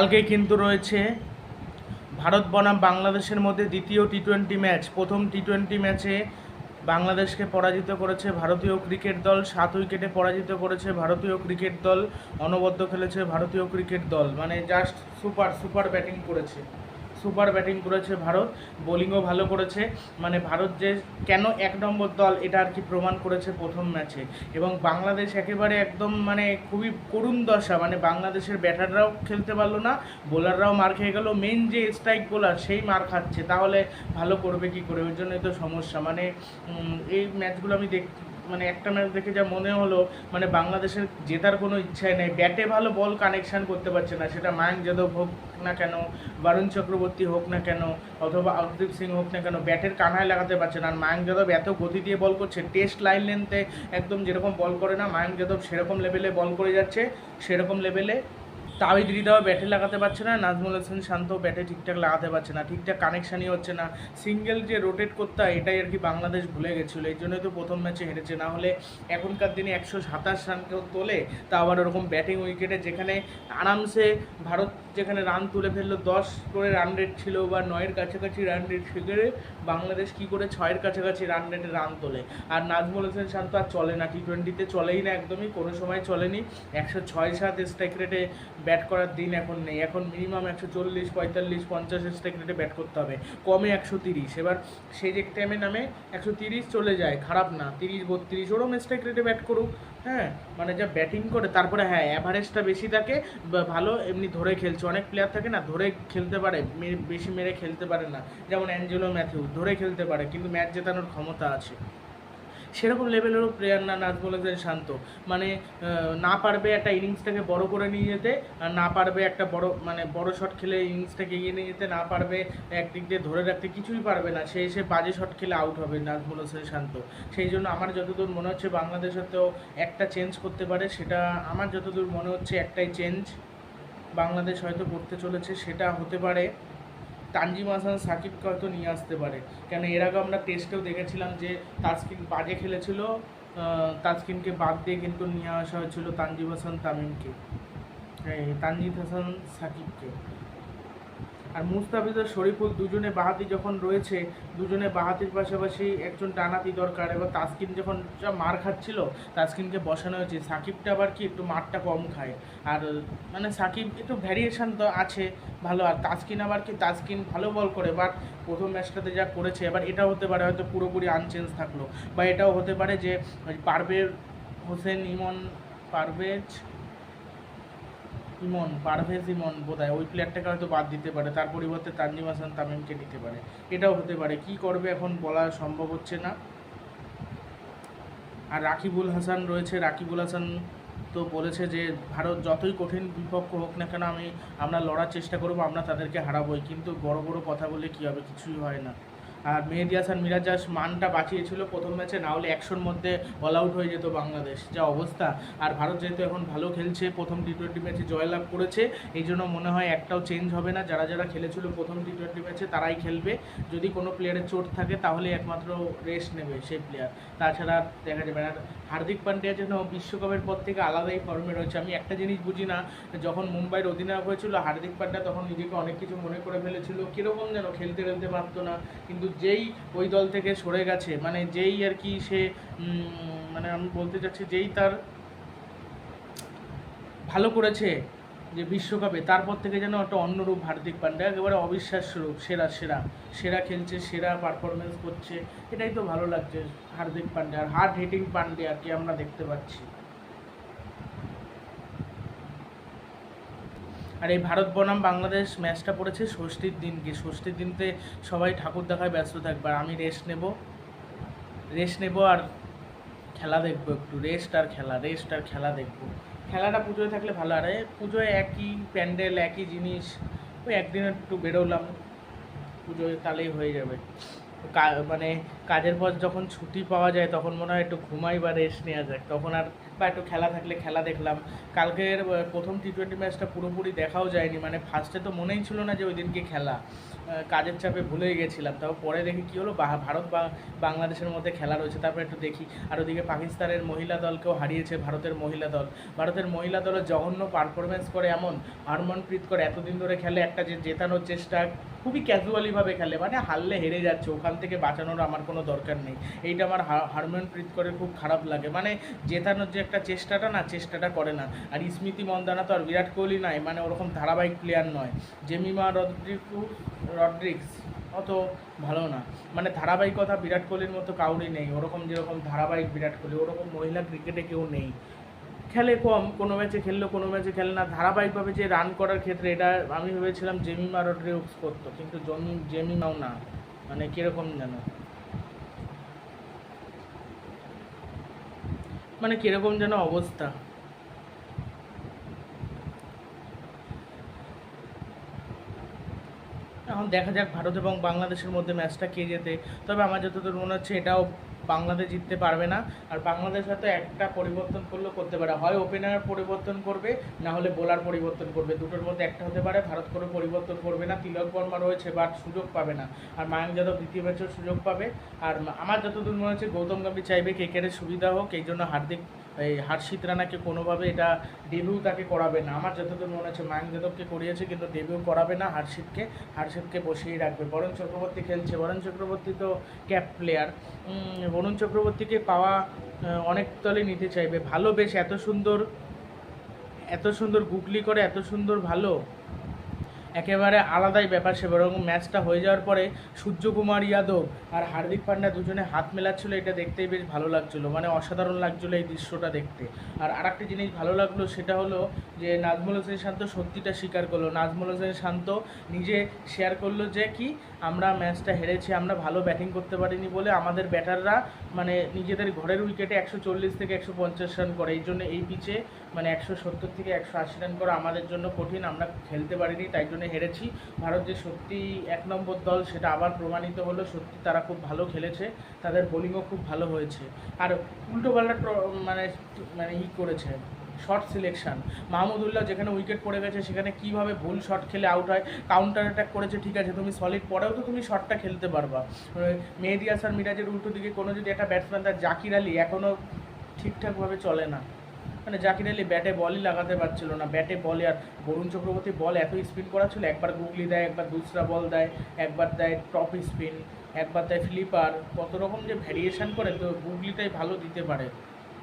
কালকে কিন্তু রয়েছে ভারত বনাম বাংলাদেশের মধ্যে দ্বিতীয় টি টোয়েন্টি ম্যাচ প্রথম টি টোয়েন্টি ম্যাচে বাংলাদেশকে পরাজিত করেছে ভারতীয় ক্রিকেট দল, সাত উইকেটে পরাজিত করেছে ভারতীয় ক্রিকেট দল, অনবদ্য খেলেছে ভারতীয় ক্রিকেট দল। মানে জাস্ট সুপার সুপার ব্যাটিং করেছে। সুপার ব্যাটিং করেছে ভারত, বোলিংও ভালো করেছে। মানে ভারত যে কেন এক নম্বর দল, এটা আর কি প্রমাণ করেছে প্রথম ম্যাচে। এবং বাংলাদেশ একেবারে একদম মানে খুবই করুণ দশা মানে বাংলাদেশের ব্যাটাররাও খেলতে পারল না, বোলাররাও মার খেয়ে গেল মেন যে স্ট্রাইক বোলার সেই মার খাচ্ছে, তাহলে ভালো করবে কি করে? ওই জন্যই তো সমস্যা। মানে এই ম্যাচগুলো আমি দেখ মানে একটা ম্যাচ দেখে যা মনে হলো মানে বাংলাদেশের জেতার কোনো ইচ্ছাই নেই। ব্যাটে ভালো বল কানেকশান করতে পারছে না। সেটা মায়াঙ্ক যাদব হোক না কেন, বরুণ চক্রবর্তী হোক না কেন, অথবা অর্দীপ সিং হোক না কেন ব্যাটের কানায় লাগাতে পারছে না। আর মায়াঙ্ক যাদব এত গতি দিয়ে বল করছে টেস্ট লাইন লেনতে একদম যেরকম বল করে না মায়াঙ্ক যাদব সেরকম লেভেলে বল করে যাচ্ছে, সেরকম লেভেলে তাওহিদ হৃদয় ব্যাটে লাগাতে পারছে না, নাজমুল হাসান শান্ত ব্যাটে ঠিকঠাক লাগাতে পারছে না, ঠিকঠাক কানেকশানই হচ্ছে না। সিঙ্গেল যে রোটেট করতে হয়, এটাই আর কি বাংলাদেশ ভুলে গেছিল। এই জন্যই তো প্রথম ম্যাচে হেরেছে। না হলে এখনকার দিনে একশো সাতাশ রান কেউ তোলে তা আবার ওরকম ব্যাটিং উইকেটে যেখানে আরামসে ভারত যেখানে রান তুলে ফেলল, দশ করে রান রেট ছিল বা নয়ের কাছাকাছি রান রেট সেখানে বাংলাদেশ কী করে ছয়ের কাছাকাছি রান রেটে রান তোলে? আর নাজমুল হোসেন শান্ত আর চলে না টি টোয়েন্টিতে চলেই না একদমই, কোনো সময় চলেনি। একশো ছয় সাত স্ট্রাইক রেটে ব্যাট করার দিন এখন নেই। এখন মিনিমাম একশো চল্লিশ, পঁয়তাল্লিশ, পঞ্চাশ স্ট্রাইক ব্যাট করতে হবে। কমে একশো তিরিশ। এবার সেই যে টাইমে নামে, একশো তিরিশ চলে যায়। খারাপ না। তিরিশ, বত্রিশ, ওরম স্ট্রাইক রেটে ব্যাট করুক। হ্যাঁ? মানে যা ব্যাটিং করে, তারপরে হ্যাঁ অ্যাভারেজটা বেশি থাকে ভালো এমনি ধরে খেলছে। অনেক প্লেয়ার থাকে না, ধরে খেলতে পারে বেশি মেরে খেলতে পারে না। যেমন অ্যাঞ্জেলো ম্যাথিউ ধরে খেলতে পারে, কিন্তু ম্যাচ জেতানোর ক্ষমতা আছে। সেরকম লেভেলেরও প্লেয়ার না নাজমুল হাসান শান্ত। মানে না পারবে একটা ইনিংসটাকে বড় করে নিয়ে যেতে, আর না পারবে একটা বড় মানে বড় শট খেলে ইনিংসটাকে এগিয়ে নিয়ে যেতে, না পারবে একদিক দিয়ে ধরে রাখতে কিছুই পারবে না। সে এসে বাজে শট খেলে আউট হবে নাজমুল হোসেন শান্ত। সেই জন্য আমার যতদূর মনে হচ্ছে বাংলাদেশের তো একটা চেঞ্জ করতে পারে, সেটা আমার যতদূর মনে হচ্ছে একটাই চেঞ্জ বাংলাদেশ হয়তো করতে চলেছে, সেটা হতে পারে। তানজিম হাসান সাকিবকে হয়তো নিয়ে আসতে পারে। কেন এর আগে আমরা টেস্টেও দেখেছিলাম যে তাজকিন বাজে খেলেছিল তাজকিনকে বাদ দিয়ে কিন্তু নিয়ে আসা হয়েছিল তানজিম হাসান তামিমকে। তানজিদ হাসান সাকিবকে। আর মুস্তাফিজুর শরীফুল দুজনে বাহাতি যখন রয়েছে, দুজনে বাহাতির পাশাপাশি একজন ডানাতি দরকার এবার তাসকিন যখন যা মার খাচ্ছিল, তাসকিনকে বসানো হয়েছে। সাকিবটা আবার কি একটু মারটা কম খায়। আর মানে সাকিব একটু ভ্যারিয়েশন তো আছে ভালো, আর তাসকিন আবার কি তাসকিন ভালো বল করে বাট প্রথম ম্যাচটাতে যা করেছে, এবার এটাও হতে পারে হয়তো পুরোপুরি আনচেঞ্জ থাকল। বা এটাও হতে পারে যে পারভেজ হোসেন ইমন পারভেজ ইমন, পারভেজ ইমন বোধহয় ওই প্লেয়ারটাকে হয়তো বাদ দিতে পারে। তার পরিবর্তে তানজিম হাসান তামিমকে নিতে পারে। এটাও হতে পারে। কি করবে এখন বলা সম্ভব হচ্ছে না। আর রাকিবুল হাসান রয়েছে। রাকিবুল হাসান তো বলেছে যে, ভারত যতই কঠিন বিপক্ষ হোক না কেন আমি, আমরা লড়ার চেষ্টা করব, আমরা তাদেরকে হারাবোই। কিন্তু বড় বড় কথা বলে কী হবে? কিছুই হয় না। আর মেহেদি হাসান মিরাজাস মানটা বাঁচিয়েছিল প্রথম ম্যাচে, না হলে একশোর মধ্যে অল আউট হয়ে যেত বাংলাদেশ। যা অবস্থা। আর ভারত যেহেতু এখন ভালো খেলছে, প্রথম টি টোয়েন্টি ম্যাচে জয়লাভ করেছে, এই জন্য মনে হয় একটাও চেঞ্জ হবে না। যারা যারা খেলেছিল প্রথম টি টোয়েন্টি ম্যাচে তারাই খেলবে। যদি কোনো প্লেয়ারের চোট থাকে, তাহলে একমাত্র রেস্ট নেবে সেই প্লেয়ার তাছাড়া দেখা যাবে আর হার্দিক পান্ডিয়া যেন বিশ্বকাপের পর থেকে আলাদাই ফর্মে রয়েছে। আমি একটা জিনিস বুঝি না, যখন মুম্বাইয়ের অধিনায়ক হয়েছিল, হার্দিক পান্ডিয়া তখন নিজেকে অনেক কিছু মনে করে ফেলেছিল। কীরকম যেন খেলতে খেলতে পারতো না। কিন্তু যেই ওই দল থেকে সরে গেছে মানে যেই আর কি সে মানে আমি বলতে চাচ্ছি যেই তার ভালো করেছে যে বিশ্বকাপে, তারপর থেকে যেন একটা অন্যরূপ হার্দিক পান্ডিয়া একেবারে অবিশ্বাস্য রূপ, সেরা সেরা। সেরা খেলছে, সেরা পারফরমেন্স করছে, এটাই তো ভালো লাগছে হার্দিক পান্ডিয়া আর হার্ড হিটিং পান্ডে আর কি আমরা দেখতে পাচ্ছি। আর এই ভারত বনাম বাংলাদেশ ম্যাচটা পড়েছে ষষ্ঠীর দিনকে। ষষ্ঠীর দিনতে সবাই ঠাকুর দেখায় ব্যস্ত থাকবে আর আমি রেস্ট নেব। রেস্ট নেব আর খেলা দেখব একটু। রেস্ট আর খেলা রেস্ট আর খেলা দেখব। খেলাটা পুজোয় থাকলে ভালো। আর পুজোয় একই প্যান্ডেল, একই জিনিস, ওই একদিন একটু বেরোলাম। পুজোয় তাহলেই হয়ে যাবে। মানে কাজের পর যখন ছুটি পাওয়া যায়, তখন মনে হয় একটু ঘুমাই বা রেস্ট নেওয়া যায় তখন আর বা একটু খেলা থাকলে খেলা দেখলাম। কালকের প্রথম টি টোয়েন্টি ম্যাচটা পুরোপুরি দেখাও যায়নি। মানে ফার্স্টে তো মনেই ছিল না যে ওই দিনকে খেলা। কাজের চাপে ভুলেই গেছিলাম। তারপর পরে দেখি কী হলো? ভারত বা বাংলাদেশের মধ্যে খেলা রয়েছে। তারপর একটু দেখি। আর ওদিকে পাকিস্তানের মহিলা দলকেও হারিয়েছে ভারতের মহিলা দল। ভারতের মহিলা দলের জঘন্য পারফরমেন্স করে এমন। হরমনপ্রীত করে এতদিন ধরে খেলে একটা যে জেতানোর চেষ্টা, খুবই ক্যাজুয়ালিভাবে খেলে। মানে হারলে হেরে যাচ্ছে। ওখান থেকে বাঁচানোর আমার কোনো দরকার নেই। এইটা আমার হরমনপ্রীত করে খুব খারাপ লাগে। মানে জেতানোর যে একটা চেষ্টাটা না, চেষ্টাটা করে না। আর স্মৃতি মন্দানা তো আর বিরাট কোহলি নয় মানে ওরকম ধারাবাহিক প্লেয়ার নয়। জেমিমা রদ্রিকু রড্রিক্স অত ভালো না। মানে ধারাবাহিকতা বিরাট কোহলির মতো কাউরই নেই। ওরকম যেরকম ধারাবাহিক বিরাট কোহলি, ওরকম মহিলা ক্রিকেটে কেউ নেই। খেলে কম, কোনো ম্যাচে খেললো, কোনো ম্যাচে খেলে না। ধারাবাহিকভাবে যে রান করার ক্ষেত্রে এটা আমি ভেবেছিলাম জেমিমা রড্রিক্স করতো, কিন্তু জমি- জেমিমাও না। মানে কীরকম যেন। মানে কীরকম যেন অবস্থা? এখন দেখা যাক ভারত এবং বাংলাদেশের মধ্যে ম্যাচটা কে যেতে তবে আমার যতদূর মনে হচ্ছে এটাও বাংলাদেশ জিততে পারবে না। আর বাংলাদেশ হয়তো একটা পরিবর্তন করলেও করতে পারে। হয় ওপেনার পরিবর্তন করবে, না হলে বোলার পরিবর্তন করবে। দুটোর মধ্যে একটা হতে পারে, ভারত কোনো পরিবর্তন করবে না। তিলক বর্মা রয়েছে বাট সুযোগ পাবে না। আর মায়াঙ্ক যাদব দ্বিতীয় ম্যাচেও সুযোগ পাবে। আর আমার যতদূর মনে হচ্ছে, গৌতম গম্ভীর চাইবে কেকেরের সুবিধা হোক, এই জন্য হার্দিক এই হার্ষিত রানাকে কোনোভাবে এটা ডেবিউ তাকে করাবে না। আমার যতদূর মনে হচ্ছে মায়াঙ্ক যাদবকে করিয়েছে কিন্তু ডেবিউ করাবে না হার্ষিতকে। হার্ষিতকে বসিয়ে রাখবে। বরণ চক্রবর্তী খেলছে। বরুণ চক্রবর্তী তো ক্যাপ প্লেয়ার। বরুণ চক্রবর্তীকে পাওয়া অনেক তলে নিতে চাইবে। ভালো বেশ, এত সুন্দর এত সুন্দর গুগলি করে, এত সুন্দর ভালো। একেবারে আলাদাই ব্যাপার সে, বরং ম্যাচটা হয়ে যাওয়ার পরে সূর্যকুমার যাদব আর হার্দিক পান্ডা দুজনে হাত মেলাচ্ছিল, এটা দেখতেই বেশ ভালো লাগছিল মানে অসাধারণ লাগছিল এই দৃশ্যটা দেখতে। আর আরেকটা জিনিস ভালো লাগল সেটা হলো যে নাজমুল হোসেন শান্ত সত্যিটা স্বীকার করল। নাজমুল হোসেন শান্ত নিজে শেয়ার করল যে কি, আমরা ম্যাচটা হেরেছি, আমরা ভালো ব্যাটিং করতে পারিনি বলে আমাদের ব্যাটাররা মানে নিজেদের ঘরের উইকেটে একশো চল্লিশ থেকে একশো পঞ্চাশ রান করে। এই জন্য এই পিচে মানে একশো সত্তর থেকে একশো আশি রান করা আমাদের জন্য কঠিন। আমরা খেলতে পারিনি, তাই জন্য হেরেছি। ভারত যে সত্যি এক নম্বর দল, সেটা আবার প্রমাণিত হলো। সত্যি তারা খুব ভালো খেলেছে। তাদের বোলিংও খুব ভালো হয়েছে। আর উল্টো পাল্টা মানে মানে ই করেছে। শর্ট সিলেকশন মাহমুদুল্লাহ যেখানে উইকেট পড়ে গেছে, সেখানে কীভাবে ভুল শট খেলে আউট হয় কাউন্টার অ্যাটাক করেছে, ঠিক আছে, তুমি সলিড পরেও তো তুমি শটটা খেলতে পারবা। মেহেদি হাসান, মিরাজের উল্টো দিকে কোনো যদি একটা ব্যাটসম্যান তার জাকির আলী এখনও ঠিকঠাকভাবে চলে না। মানে জাকির আলী ব্যাটে বলই লাগাতে পারছিল না, ব্যাটে বলে আর বরুণ চক্রবর্তী বল এত স্পিন করা ছিল একবার গুগলি দেয়, একবার দুসরা বল দেয়, একবার দেয় টপ স্পিন একবার দেয় ফ্লিপার কত রকম যে ভ্যারিয়েশন করে, তো গুগলিটাই ভালো দিতে পারে,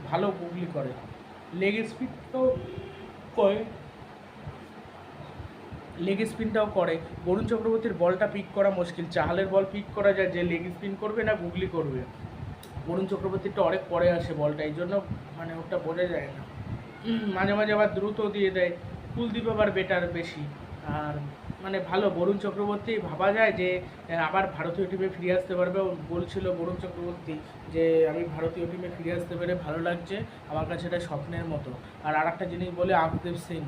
ভালো গুগলি করে। লেগ স্পিনটাও করে লেগ স্পিনটাও করে। বরুণ চক্রবর্তীর বলটা পিক করা মুশকিল। চাহালের বল পিক করা যায়, যে লেগ স্পিন করবে না গুগলি করবে। বরুণ চক্রবর্তীটা অনেক পরে আসে বলটা, এই জন্য মানে ওটা বোঝা যায় না। মাঝে মাঝে আবার দ্রুত দিয়ে দেয়। কুলদীপ আবার বেটার বেশি। আর মানে ভালো, বরুণ চক্রবর্তী ভাবা যায় যে, আবার ভারতীয় টিমে ফিরে আসতে পারবে। বলছিল বরুণ চক্রবর্তী যে, আমি ভারতীয় টিমে ফিরে আসতে পেরে ভালো লাগছে। আমার কাছে এটা স্বপ্নের মতো। আর আরেকটা জিনিস বলে আকদেব সিং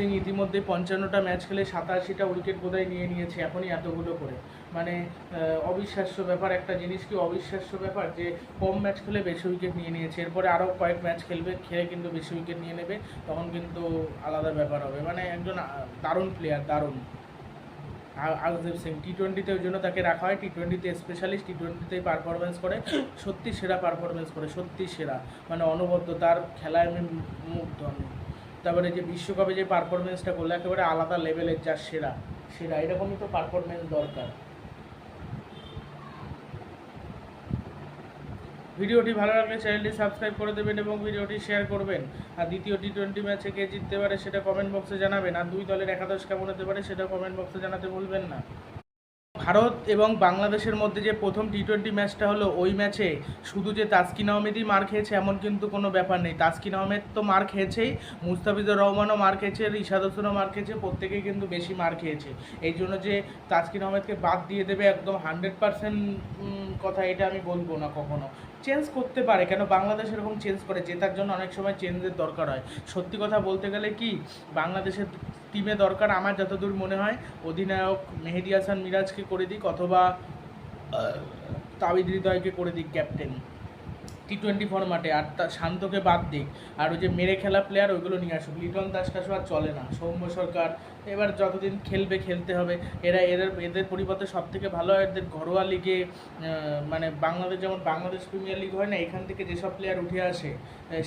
সিং ইতিমধ্যে পঞ্চান্নটা ম্যাচ খেলে সাতাশিটা উইকেট বোধহয় নিয়ে নিয়েছে এখনই এতগুলো করে। মানে অবিশ্বাস্য ব্যাপার একটা জিনিস কি অবিশ্বাস্য ব্যাপার যে কম ম্যাচ খেলে বেশি উইকেট নিয়ে নিয়েছে। এরপরে আরও কয়েক ম্যাচ খেলবে খেলে কিন্তু বেশি উইকেট নিয়ে নেবে, তখন কিন্তু আলাদা ব্যাপার হবে। মানে একজন দারুণ প্লেয়ার দারুণ। আকদেব সিং টি টোয়েন্টিতে ওই জন্য তাকে রাখা হয়। টি টোয়েন্টিতে স্পেশালিস্ট টি টোয়েন্টিতেই পারফরমেন্স করে। সত্যি সেরা পারফরমেন্স করে, সত্যি সেরা। মানে অনবদ্য, তার খেলায় আমি মুগ্ধ আমি। তারপরে যে বিশ্বকাপে যে পারফরমেন্সটা করল, একেবারে আলাদা লেভেলের যা সেরা সেরা, এরকমই তো পারফরমেন্স দরকার। ভিডিওটি ভালো লাগলে চ্যানেলটি সাবস্ক্রাইব করে দেবেন এবং ভিডিওটি শেয়ার করবেন। আর দ্বিতীয় টি টোয়েন্টি ম্যাচে কে জিততে পারে সেটা কমেন্ট বক্সে জানাবেন। আর দুই দলের একাদশ কেমন হতে পারে সেটা কমেন্ট বক্সে জানাতে ভুলবেন না। ভারত এবং বাংলাদেশের মধ্যে যে প্রথম টি টোয়েন্টি ম্যাচটা হলো, ওই ম্যাচে শুধু যে তাসকিন আহমেদই মার খেয়েছে এমন কিন্তু কোনো ব্যাপার নেই। তাসকিন আহমেদ তো মার খেয়েছেই, মুস্তাফিজুর রহমানও মার খেয়েছে ইশাদ হোসেনও মার খেয়েছে, প্রত্যেকেই কিন্তু বেশি মার খেয়েছে। এই জন্য যে তাসকিন আহমেদকে বাদ দিয়ে দেবে একদম হান্ড্রেড পার্সেন্ট কথা, এটা আমি বলব না কখনো। চেঞ্জ করতে পারে, কেন বাংলাদেশ এরকম চেঞ্জ করে, জেতার জন্য অনেক সময় চেঞ্জের দরকার হয়। সত্যি কথা বলতে গেলে কি, বাংলাদেশের টিমে দরকার আমার যতদূর মনে হয়, অধিনায়ক মেহেদি হাসান মিরাজকে করে দিক অথবা তাবিদ হৃদয়কে করে দিক ক্যাপ্টেন টি টোয়েন্টি ফরম্যাটে আর তা, শান্তকে বাদ দিক। আর ওই যে মেরে খেলা প্লেয়ার ওইগুলো নিয়ে আসুক। লিটন দাস কাসু আর চলে না। সৌম্য সরকার এবার যতদিন খেলবে, খেলতে হবে। এরা এদের এদের পরিবর্তে সব থেকে ভালো হয় এদের ঘরোয়া লিগে মানে বাংলাদেশ যেমন বাংলাদেশ প্রিমিয়ার লিগ হয় না, এখান থেকে যেসব প্লেয়ার উঠে আসে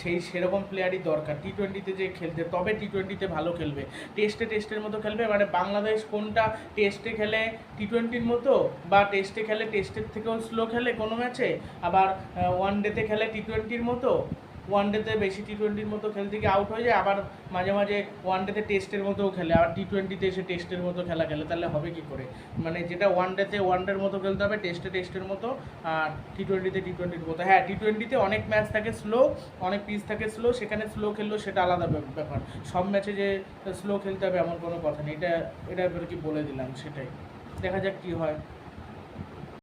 সেই সেরকম প্লেয়ারই দরকার। টি টোয়েন্টিতে যে খেলতে, তবে টি টোয়েন্টিতে ভালো খেলবে। টেস্টে টেস্টের মতো খেলবে মানে বাংলাদেশ কোনটা টেস্টে খেলে টি টোয়েন্টির মতো, বা টেস্টে খেলে টেস্টের থেকেও স্লো খেলে কোনো ম্যাচে, আবার ওয়ান ডেতে খেলে টি টোয়েন্টির মতো ওয়ান ডেতে বেশি টি টোয়েন্টির মতো খেলতে গিয়ে আউট হয়ে যায়, আবার মাঝে মাঝে ওয়ান ডেতে টেস্টের মতোও খেলে, আবার টি টোয়েন্টিতে এসে টেস্টের মতো খেলা খেলে, তাহলে হবে কি করে? মানে যেটা ওয়ান ডেতে ওয়ান ডের মতো খেলতে হবে টেস্টে টেস্টের মতো, আর টি টোয়েন্টিতে টি টোয়েন্টির মতো। হ্যাঁ টি টোয়েন্টিতে অনেক ম্যাচ থাকে স্লো অনেক পিচ থাকে স্লো সেখানে স্লো খেললেও সেটা আলাদা ব্যাপ- ব্যাপার। সব ম্যাচে যে স্লো খেলতে হবে এমন কোনো কথা নেই, এটা এটা এবার কি বলে দিলাম সেটাই। দেখা যাক কি হয়।